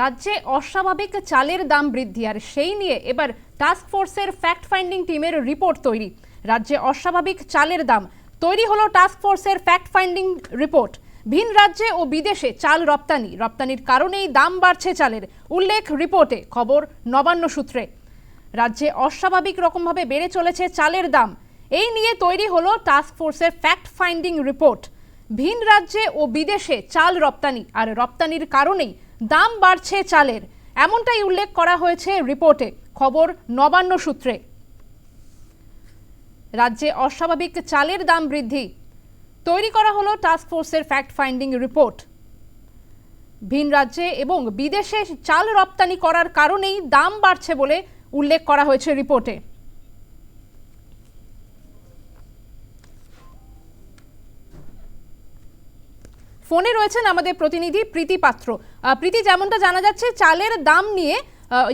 রাজ্যে অস্বাভাবিক চালের দাম বৃদ্ধি, আর সেই নিয়ে এবার টাস্ক ফোর্সের ফ্যাক্ট ফাইন্ডিং টিমের রিপোর্ট তৈরি। রাজ্যে অস্বাভাবিক চালের দাম, তৈরি হলো টাস্ক ফোর্সের ফ্যাক্ট ফাইন্ডিং রিপোর্ট ভিন রাজ্যে ও বিদেশে চাল রপ্তানি, রপ্তানির কারণেই দাম বাড়ছে চালের, উল্লেখ রিপোর্টে খবর নবান্ন সূত্রে। রাজ্যে অস্বাভাবিক রকমভাবে বেড়ে চলেছে চালের দাম, এই নিয়ে তৈরি হলো টাস্ক ফোর্সের ফ্যাক্ট ফাইন্ডিং রিপোর্ট ভিন রাজ্যে ও বিদেশে চাল রপ্তানি, আর রপ্তানির কারণেই দাম বাড়ছে চালের। এমনটাই উল্লেখ করা হয়েছে রিপোর্টে। খবর নবান্ন সূত্রে। রাজ্যে অস্বাভাবিক চালের দাম বৃদ্ধি। তৈরি করা হলো টাস্ক ফোর্সের ফ্যাক্ট ফাইন্ডিং রিপোর্ট ভিন রাজ্যে এবং বিদেশে চাল রপ্তানি করার কারণেই দাম বাড়ছে বলে উল্লেখ করা হয়েছে রিপোর্টে। ফোনে রয়েছেন আমাদের প্রতিনিধি প্রীতি পাত্র। প্রীতি, যেমনটা জানা যাচ্ছে, চালের দাম নিয়ে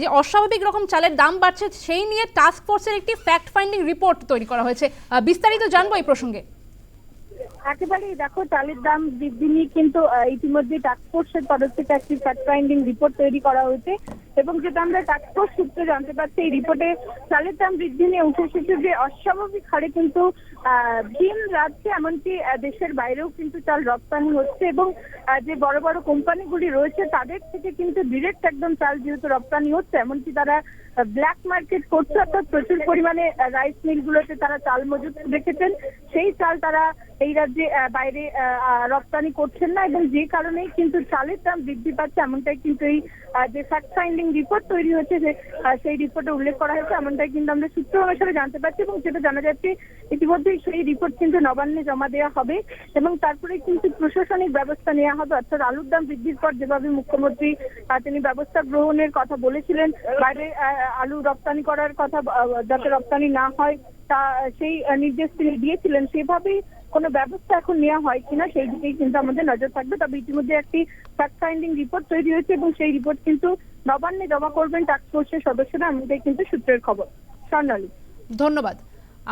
যে অস্বাভাবিক রকম চালের দাম বাড়ছে, সেই নিয়ে টাস্ক ফোর্সের একটি ফ্যাক্ট ফাইন্ডিং রিপোর্ট তৈরি করা হয়েছে। বিস্তারিত জানব এই প্রসঙ্গে। একেবারেই দেখো, চালের দাম বৃদ্ধি নিয়ে কিন্তু ইতিমধ্যে টাস্কফোর্সের তরফ থেকে একটি ফ্যাক্ট ফাইন্ডিং রিপোর্ট তৈরি করা হয়েছে। এবং যেটা আমরা টাস্কফোর্স সূত্রে জানতে পারছি, এই রিপোর্টে চালের দাম বৃদ্ধি নিয়ে উঠে এসেছে যে অস্বাভাবিক হারে কিন্তু ভিন রাজ্যে এমনকি দেশের বাইরেও কিন্তু চাল রপ্তানি হচ্ছে এবং যে বড় বড় কোম্পানিগুলি রয়েছে তাদের থেকে কিন্তু ডিরেক্ট একদম চাল যেহেতু রপ্তানি হচ্ছে, এমনকি তারা ব্ল্যাক মার্কেট করছে, অর্থাৎ প্রচুর পরিমাণে রাইস মিলগুলোতে তারা চাল মজুত রেখেছেন, সেই চাল তারা এই রাজ্যে বাইরে রপ্তানি করছেন না এবং যে কারণেই কিন্তু চালের দাম বৃদ্ধি পাচ্ছে, এমনটাই কিন্তু এই যে ফ্যাক্ট ফাইন্ডিং রিপোর্ট তৈরি হচ্ছে যে সেই রিপোর্টে উল্লেখ করা হয়েছে, এমনটাই কিন্তু আমরা সূত্র অনুসারে জানতে পারছি এবং যেটা জানা যাচ্ছে ইতিমধ্যেই সেই রিপোর্ট কিন্তু নবান্নে জমা দেওয়া হবে এবং তারপরে কিন্তু প্রশাসনিক ব্যবস্থা নেওয়া হবে। অর্থাৎ আলুর দাম বৃদ্ধির পর যেভাবে মুখ্যমন্ত্রী তিনি ব্যবস্থা গ্রহণের কথা বলেছিলেন, বাইরে আলু রপ্তানি করার কথা যাতে রপ্তানি না হয়, তা, সেই নির্দেশ তিনি দিয়েছিলেন। সেভাবেই কোনো ব্যবস্থা এখন নেওয়া হয় কিনা সেই দিকেই কিন্তু আমাদের নজর থাকবে। তবে ইতিমধ্যে একটি ফ্যাক্ট ফাইন্ডিং রিপোর্ট তৈরি হয়েছে এবং সেই রিপোর্ট কিন্তু নবান্নে জমা করবেন টাস্ক ফোর্সের সদস্যরা আমাদের কিন্তু সূত্রের খবর। স্বর্ণালী। ধন্যবাদ।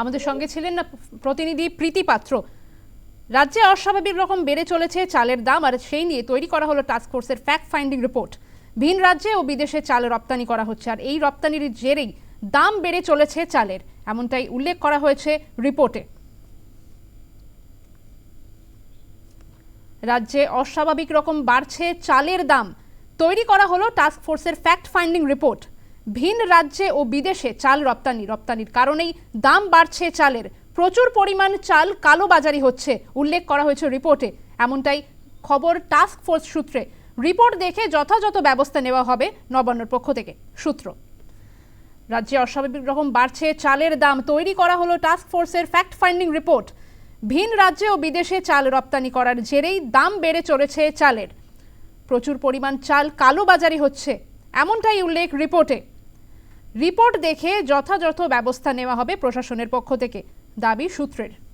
আমাদের সঙ্গে ছিলেন না প্রতিনিধি প্রীতি পাত্র। রাজ্যে অস্বাভাবিক রকম বেড়ে চলেছে চালের দাম আর সেই নিয়ে তৈরি করা হলো টাস্ক ফোর্সের ফ্যাক্ট ফাইন্ডিং রিপোর্ট ভিন রাজ্যে ও বিদেশে চাল রপ্তানি করা হচ্ছে আর এই রপ্তানির জেরেই দাম বেড়ে চলেছে চালের, এমনটাই উল্লেখ করা হয়েছে রিপোর্টে রাজ্যে অস্বাভাবিক রকম বাড়ছে চালের দাম। তৈরি করা হলো টাস্ক ফোর্সের ফ্যাক্ট ফাইন্ডিং রিপোর্ট ভিন রাজ্যে ও বিদেশে চাল রপ্তানি, রপ্তানির কারণেই দাম বাড়ছে চালের। প্রচুর পরিমাণ চাল কালোবাজারি হচ্ছে, উল্লেখ করা হয়েছে রিপোর্টে। এমনটাই খবর টাস্ক ফোর্স সূত্রে। রিপোর্ট দেখে যথাযথ ব্যবস্থা নেওয়া হবে নবান্নর পক্ষ থেকে, সূত্র। রাজ্যে অস্বাভাবিক রকম বাড়ছে চালের দাম। তৈরি করা হলো টাস্ক ফোর্সের ফ্যাক্ট ফাইন্ডিং রিপোর্ট ভিন রাজ্যে ও বিদেশে চাল রপ্তানি করার জেরেই দাম বেড়ে চলেছে চালের। প্রচুর পরিমাণ চাল কালোবাজারি হচ্ছে, এমনটাই উল্লেখ রিপোর্টে। রিপোর্ট দেখে যথাযথ ব্যবস্থা নেওয়া হবে প্রশাসনের পক্ষ থেকে, দাবি সূত্রের।